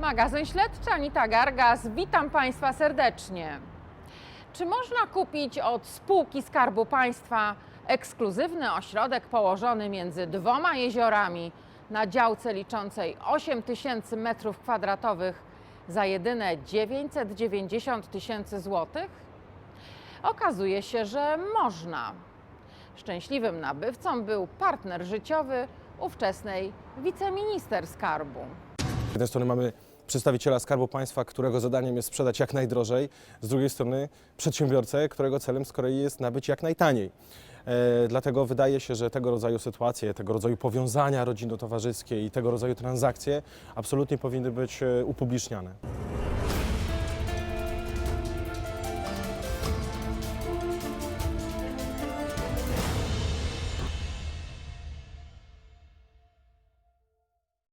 Magazyn Śledczy Anita Gargas. Witam Państwa serdecznie. Czy można kupić od spółki Skarbu Państwa ekskluzywny ośrodek położony między dwoma jeziorami na działce liczącej 8 tysięcy metrów kwadratowych za jedyne 990 tysięcy złotych? Okazuje się, że można. Szczęśliwym nabywcą był partner życiowy ówczesnej wiceminister skarbu. Z jednej strony mamy przedstawiciela Skarbu Państwa, którego zadaniem jest sprzedać jak najdrożej, z drugiej strony przedsiębiorcę, którego celem z kolei jest nabyć jak najtaniej. E, dlatego wydaje się, że tego rodzaju sytuacje, tego rodzaju powiązania rodzinno-towarzyskie i tego rodzaju transakcje absolutnie powinny być e, upubliczniane.